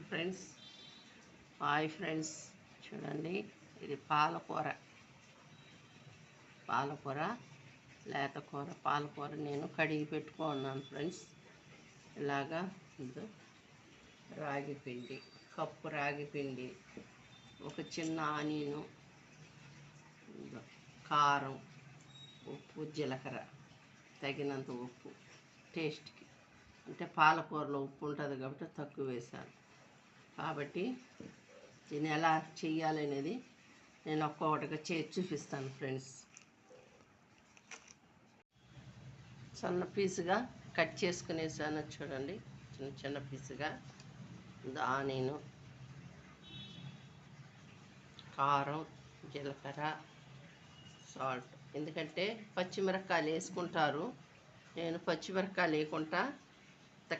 Friends. Hi friends. చూడండి ఇది పాలకూర. పాలకూర లేత కూర పాలకూర నేను కడిగి పెట్టుకున్నాను ఫ్రెండ్స్. ఇలాగా ఇదో రాగి పిండి కప్పు రాగి పిండి ఒక చిన్న ఆనియను కారం ఉప్పు జీలకర్ర తగినంత ఉప్పు టేస్ట్కి. అంటే పాలకూరలో ఉప్పు ఉంటుంది కాబట్టి తక్కువ వేశాను. కాబట్టి దీన్ని ఎలా చేయాలనేది నేను ఒక్కొక్కటిగా చేసి చూపిస్తాను ఫ్రెండ్స్. చిన్న పీసుగా కట్ చేసుకునేసాను చూడండి. చిన్న చిన్న పీసుగా. ఆనియను కారం జీలకర్ర సాల్ట్. ఎందుకంటే పచ్చిమిరపకాయలు వేసుకుంటారు. నేను పచ్చిమిరపకాయలు వేయకుండా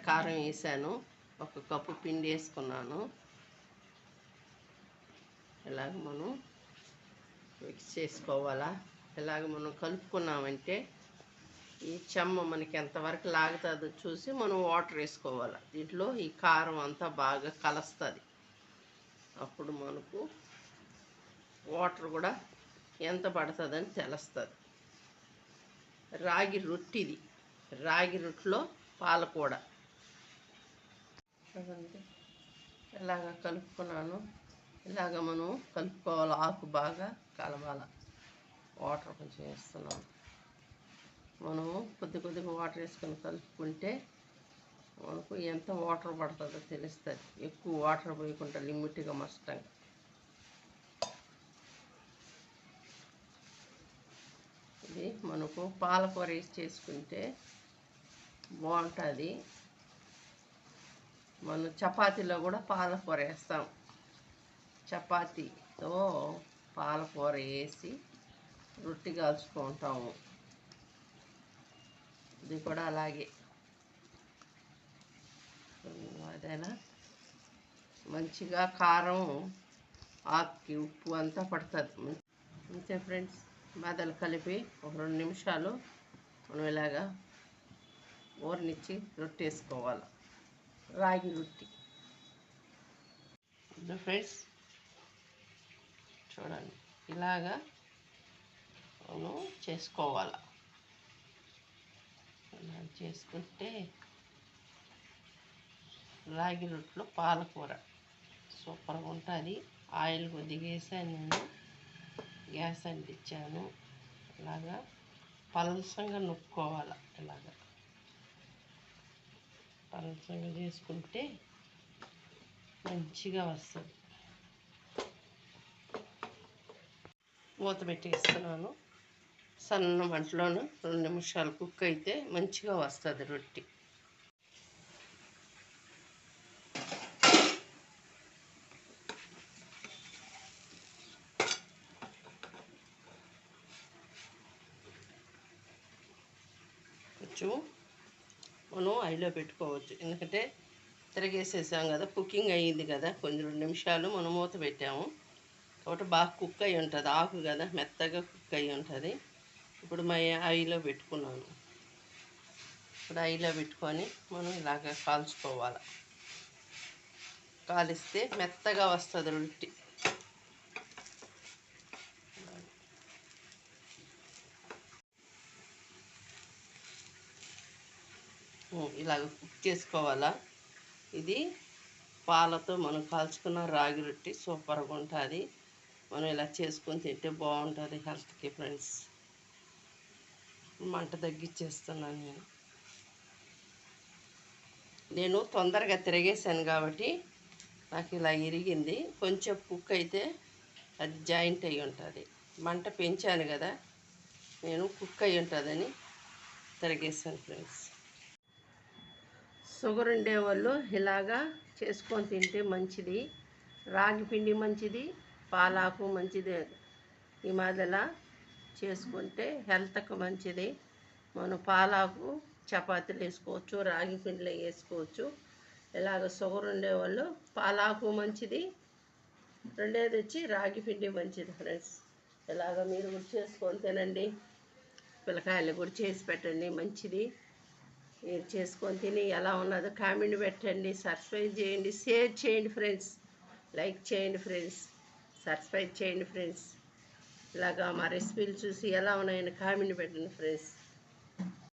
కారం వేసాను. ఒక కప్పు పిండి వేసుకున్నాను. ఇలాగ మనం మిక్స్ చేసుకోవాలా? ఇలాగ మనం కలుపుకున్నామంటే ఈ చెమ్మ మనకి ఎంతవరకు లాగుతుందో చూసి మనం వాటర్ వేసుకోవాలి. దీంట్లో ఈ కారం అంతా బాగా కలుస్తుంది. అప్పుడు మనకు వాటర్ కూడా ఎంత పడుతుందని తెలుస్తుంది. రాగి రొట్టిది. రాగి రొట్టెలో పాలకూడ చూడండి ఇలాగ కలుపుకున్నాను ఇలాగ మనం కలుపుకోవాలి ఆకు బాగా కలవాల. వాటర్ కొంచెం వేస్తున్నాం. మనము కొద్ది కొద్దిగా వాటర్ వేసుకొని కలుపుకుంటే మనకు ఎంత వాటర్ పడుతుందో తెలుస్తుంది. ఎక్కువ వాటర్ పోయకుండా లిమిట్గా మస్టంగా ఇది మనకు పాలకూర వేసి చేసుకుంటే బాగుంటుంది. మనం చపాతీలో కూడా పాలకూర వేస్తాం. చపాతీతో పాలకూర వేసి రొట్టి కాల్చుకుంటాము. ఇది కూడా అలాగే. అదేనా? మంచిగా కారం ఆకుకి ఉప్పు అంతా పడుతుంది. అంతే ఫ్రెండ్స్. మెదలు కలిపి ఒక రెండు నిమిషాలు మనం ఇలాగా ఊరినిచ్చి రొట్టె వేసుకోవాలి రాగి రొట్టి ఫ్రెండ్స్ చూడండి ఇలాగా మనం చేసుకోవాలి? ఇలా చేసుకుంటే రాగి రొట్టెలో పాలకూర సూపర్గా ఉంటుంది. ఆయిల్ కొద్దిగా వేసాను నేను. గ్యాస్ అంటించాను. ఇలాగా పలసంగా నొక్కోవాలి? ఇలాగా. పలసంగా చేసుకుంటే మంచిగా వస్తుంది. మూత పెట్టేస్తున్నాను. సన్న మంటలోను రెండు నిమిషాలు కుక్ అయితే మంచిగా వస్తుంది రొట్టి. కొంచెం మనం ఐలో పెట్టుకోవచ్చు. ఎందుకంటే తిరగేసేసాం కదా కుకింగ్ అయ్యింది కదా కొన్ని రెండు నిమిషాలు మనం మూత పెట్టాము. కాబట్టి బాగా కుక్ అయి ఉంటుంది. ఆకు కదా మెత్తగా కుక్ అయి ఉంటుంది. ఇప్పుడు మా ఐలో పెట్టుకున్నాను. ఇప్పుడు ఐలో పెట్టుకొని మనం ఇలాగ కాల్చుకోవాలి. కాలిస్తే మెత్తగా వస్తుంది రొట్టి. ఇలాగ కుక్ చేసుకోవాలా? ఇది పాలతో మనం కాల్చుకున్న రాగి రొట్టి సూపర్గా ఉంటుంది. మనం ఇలా చేసుకొని తింటే బాగుంటుంది హెల్త్కి ఫ్రెండ్స్. మంట తగ్గించేస్తున్నాను నేను. నేను తొందరగా తిరిగేసాను కాబట్టి నాకు ఇలా ఇరిగింది. కొంచెం కుక్ అయితే అది జాయింట్ అయి ఉంటుంది. మంట పెంచాను కదా నేను కుక్ అయి ఉంటుందని తిరిగేసాను ఫ్రెండ్స్. షుగర్ ఉండేవాళ్ళు ఇలాగా చేసుకొని తింటే మంచిది. రాగి పిండి మంచిది పాలాకు మంచిది. ఈ మాదిలా చేసుకుంటే హెల్త్కి మంచిది. మనం పాలాకు చపాతీలు వేసుకోవచ్చు రాగి పిండిలో వేసుకోవచ్చు. ఇలాగ షుగర్ ఉండేవాళ్ళు పాలాకు మంచిది రెండేది వచ్చి రాగి పిండి మంచిది ఫ్రెండ్స్. ఇలాగ మీరు కూడా చేసుకొని తినండి. పిల్లకాయలు కూడా చేసి పెట్టండి మంచిది. మీరు చేసుకొని తిని ఎలా ఉన్నదో కామెంట్ పెట్టండి సబ్స్క్రైబ్ చేయండి షేర్ చేయండి ఫ్రెండ్స్ లైక్ చేయండి ఫ్రెండ్స్ సబ్స్క్రైబ్ చేయండి ఫ్రెండ్స్. ఇలాగా మా రెసిపీలు చూసి ఎలా ఉన్నాయని కామెంట్ పెట్టండి ఫ్రెండ్స్.